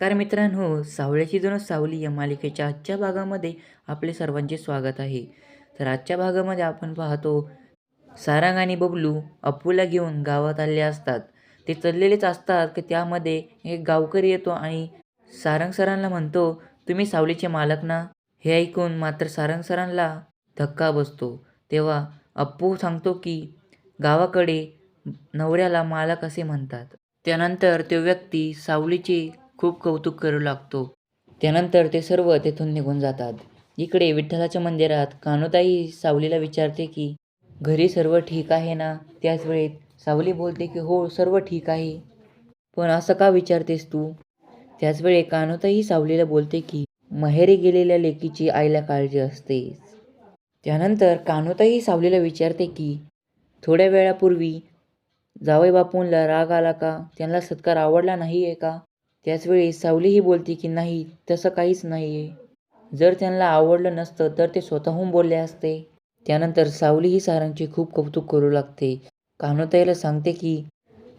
तर मित्रांनो सावळ्याची जणू सावली या मालिकेच्या आजच्या भागामध्ये आपले सर्वांचे स्वागत आहे. तर आजच्या भागामध्ये आपण पाहतो सारंग आणि बबलू अप्पूला घेऊन गावात आले असतात. ते चाललेलेच असतात की त्यामध्ये एक गावकरी येतो आणि सारंग सरांना म्हणतो तुम्ही सावलीचे मालक ना? हे ऐकून मात्र सारंग सरांना धक्का बसतो. तेव्हा अप्पू सांगतो की गावाकडे नवऱ्याला मालक असे म्हणतात. त्यानंतर तो व्यक्ती सावलीचे खूप कौतुक करू लागतो. त्यानंतर ते सर्व तेथून निघून जातात. इकडे विठ्ठलाच्या मंदिरात कानोताई सावलीला विचारते की घरी सर्व ठीक आहे ना? त्याच वेळेत सावली बोलते की हो सर्व ठीक आहे. पण असं का विचारतेस तू? त्याच वेळे कानोताई सावलीला बोलते की माहेरी गेलेल्या लेकीची आईला काळजी असते त्यानंतर कानोताई सावलीला विचारते की थोड्या वेळापूर्वी जावई बापूंला राग आला का? त्यांना सत्कार आवडला नाही आहे का? त्याचवेळी सावलीही बोलते की नाही तसं काहीच नाही आहे जर त्यांना आवडलं नसतं तर ते स्वतःहून बोलले असते. त्यानंतर सावलीही सारंगचे खूप कौतुक करू लागते. कान्होताईला सांगते की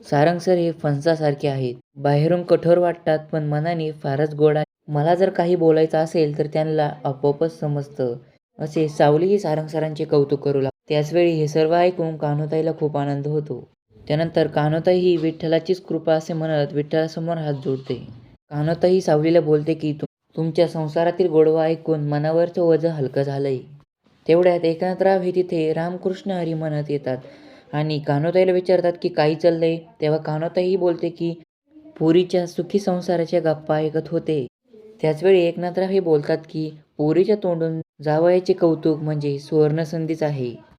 सारंग सर हे फणसासारखे आहेत. बाहेरून कठोर वाटतात पण मनाने फारच गोड आहे. मला जर काही बोलायचं असेल तर त्यांना आपोआपच समजतं. असे सावलीही सारंग सरांचे कौतुक करू लागते. त्याचवेळी हे सर्व ऐकून कान्होताईला खूप आनंद होतो. त्यानंतर कान्होताई ही विठ्ठलाचीच कृपा असे म्हणत विठ्ठलासमोर हात जोडते. कान्होताई सावलीला बोलते की तुमच्या संसारातील गोडवा ऐकून मनावरचं वजन हलकं झालंय. तेवढ्यात एकनाथराव हे तिथे रामकृष्ण हरी म्हणत येतात. आणि कान्होताईला विचारतात की काही चाललंय? तेव्हा कान्होताई बोलते की पुरीच्या सुखी संसाराच्या गप्पा ऐकत होते. त्याचवेळी एकनाथराव हे बोलतात की पोरीच्या तोंडून जावयाचे कौतुक म्हणजे सुवर्णसंधीच आहे.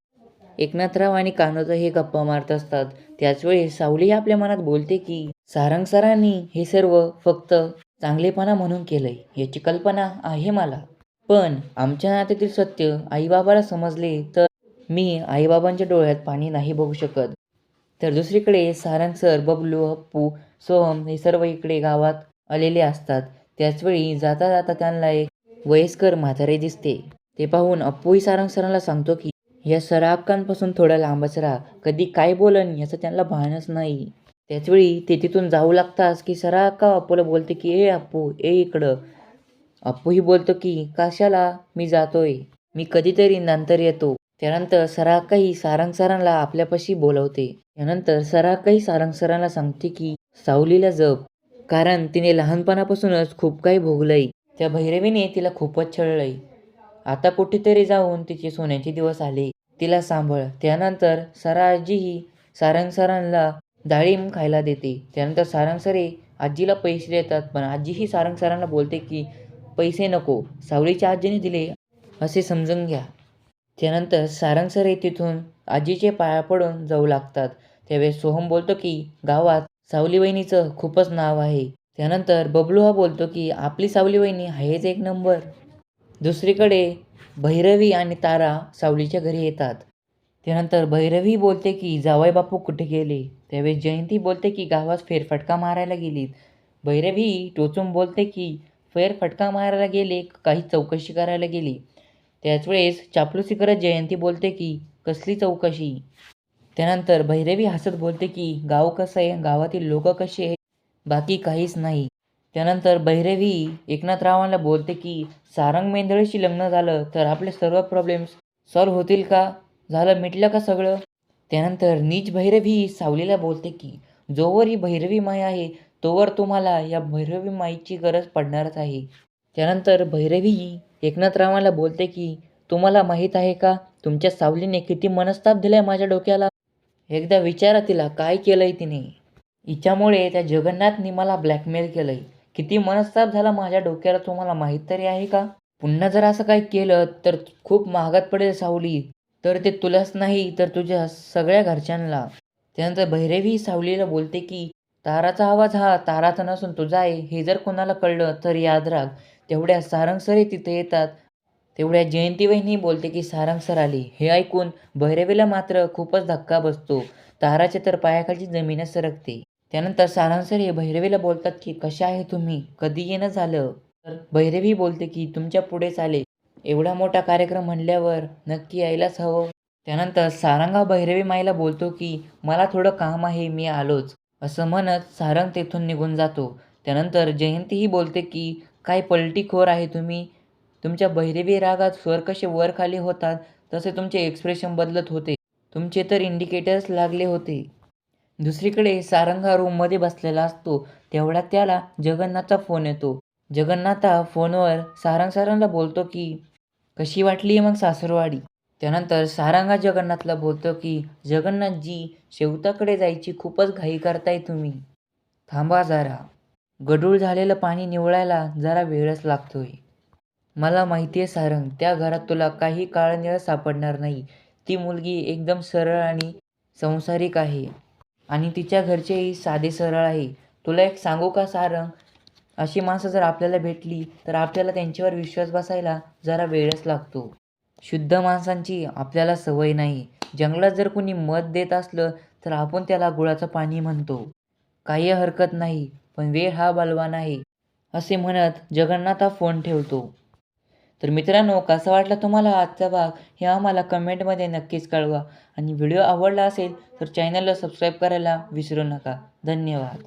एकनाथराव आणि कान्होजा हे गप्पा मारत असतात. त्याचवेळी सावली आपल्या मनात बोलते की सारंग सरांनी हे सर्व फक्त चांगलेपणा म्हणून केलंय. याची कल्पना आहे मला. पण आमच्या नात्यातील सत्य आईबाबाला समजले तर मी आईबाबांच्या डोळ्यात पाणी नाही बघू शकत. तर दुसरीकडे सारंग सर बबलू अप्पू सोहम हे सर्व इकडे गावात आलेले असतात. त्याचवेळी जाता जाता त्यांना एक वयस्कर म्हातारे दिसते. ते पाहून अप्पूही सारंग सरांना सांगतो की या सराकांपासून थोडं लांबच राहा. कधी काय बोलन याचं त्यांना भानच नाही. त्याचवेळी ते तिथून जाऊ लागतास की सराका अप्पूला बोलते की ए अप्पू ए इकडं. अप्पूही बोलतो की कशाला? मी जातोय. मी कधीतरी नंतर येतो. त्यानंतर सराकाही सारंग सरांना आपल्यापाशी बोलवते. त्यानंतर सराकाही सारंग सरांना सांगते की सावलीला जप. कारण तिने लहानपणापासूनच खूप काही भोगलंय. त्या भैरवीने तिला खूपच छळलंय. आता कुठेतरी जाऊन तिचे सोन्याचे दिवस आले. तिला सांभाळ. त्यानंतर सारा आजीही सारंग सरांना डाळिंब खायला देते. त्यानंतर सारंग सरे आजीला पैसे देतात पण आजीही सारंग सरांना बोलते की पैसे नको सावलीच्या आजीने दिले असे समजून घ्या. त्यानंतर सारंग सरे तिथून आजीचे पाया पडून जाऊ लागतात. त्यावेळेस सोहम बोलतो की गावात सावली वहिनीचं खूपच नाव आहे. त्यानंतर बबलू हा बोलतो की आपली सावली वहिनी आहेच एक नंबर. दुसरीकडे भैरवी आणि तारा सावलीच्या घरी येतात. त्यानंतर भैरवी बोलते की जावई बापू कुठे गेले? त्यावेळेस जयंती बोलते की गावात फेरफटका मारायला गेलीत. भैरवी टोचून बोलते की फेरफटका मारायला गेले काही चौकशी करायला गेली. त्याच वेळेस करत जयंती बोलते की कसली चौकशी? त्यानंतर भैरवी हसत बोलते की गाव कसं आहे? गावातील लोक कसे आहेत? बाकी काहीच नाही. त्यानंतर भैरवी एकनाथरावांना बोलते की सारंग मेंदळीशी लग्न झालं तर आपले सर्व प्रॉब्लेम्स सॉल्व्ह होतील का? झालं मिटलं का सगळं? त्यानंतर नीच भैरवी सावलीला बोलते की जोवर ही भैरवी माय आहे तोवर तुम्हाला या भैरवी माईची गरज पडणारच आहे. त्यानंतर भैरवी एकनाथरावांना बोलते की तुम्हाला माहीत आहे का तुमच्या सावलीने किती मनस्ताप दिलाय माझ्या डोक्याला? एकदा विचारा तिला काय केलंय तिने? हिच्यामुळे त्या जगन्नाथनी मला ब्लॅकमेल केलंय. किती मनस्ताप झाला माझ्या डोक्याला तुम्हाला माहीत तरी आहे का? पुन्हा जर असं काही केलं तर खूप महागात पडेल सावली. तर ते तुलाच नाही तर तुझ्या सगळ्या घरच्यांना. त्यानंतर भैरवी सावलीला बोलते की ताराचा आवाज हा ताराचा नसून तुझा आहे. हे जर कोणाला कळलं तर याद राख. तेवढ्या सारंगसरी तिथे येतात. तेवढ्या जयंती वहिनी बोलते की सारंग सर आली. हे ऐकून भैरवीला मात्र खूपच धक्का बसतो. ताराच्या तर पायाखालची जमीनच सरकते. त्यानंतर सारांसर सर हे भैरवीला बोलतात की कशा आहे तुम्ही? कधी येणं झालं? तर भैरवी बोलते की तुमच्या पुढेच आले एवढा मोठा कार्यक्रम म्हणल्यावर नक्की यायलाच हवं. त्यानंतर सारंगा भैरवी माईला बोलतो की मला थोडं काम आहे मी आलोच. असं म्हणत सारंग तेथून निघून जातो. त्यानंतर जयंतीही बोलते की काय पलटीखोर आहे तुम्ही? तुमच्या भैरवी रागात स्वर कसे वर खाली होतात? तसे तुमचे एक्सप्रेशन बदलत होते. तुमचे तर इंडिकेटर्स लागले होते. दुसरीकडे सारंगा रूममध्ये बसलेला असतो तेवढ्यात त्याला जगन्नाथचा फोन येतो. जगन्नाथा फोनवर सारंग सारंगला बोलतो की कशी वाटली मग सासरवाडी? त्यानंतर सारंगा जगन्नाथला बोलतो की जगन्नाथजी शेवताकडे जायची खूपच घाई करताय तुम्ही. थांबा जरा. गडूळ झालेलं पाणी निवळायला जरा वेळच लागतोय. मला माहिती आहे सारंग त्या घरात तुला काही काळ निळ सापडणार नाही. ती मुलगी एकदम सरळ आणि संसारिक आहे. आणि तिच्या घरचेही साधे सरळ आहे. तुला एक सांगू का सारंग? अशी माणसं जर आपल्याला भेटली तर आपल्याला त्यांच्यावर विश्वास बसायला जरा वेळच लागतो. शुद्ध माणसांची आपल्याला सवय नाही. जंगलात जर कोणी मत देत असलं तर आपण त्याला गुळाचं पाणी म्हणतो. काही हरकत नाही पण वेळ हा बलवान आहे. असे म्हणत जगन्नाथ हा फोन ठेवतो. तर मित्रांनो कसा वाटला तुम्हाला आजचा भाग? हे आम्हाला कमेंटमध्ये नक्कीच कळवा. आणि व्हिडिओ आवडला असेल तर चॅनलला सबस्क्राईब करायला विसरू नका. धन्यवाद.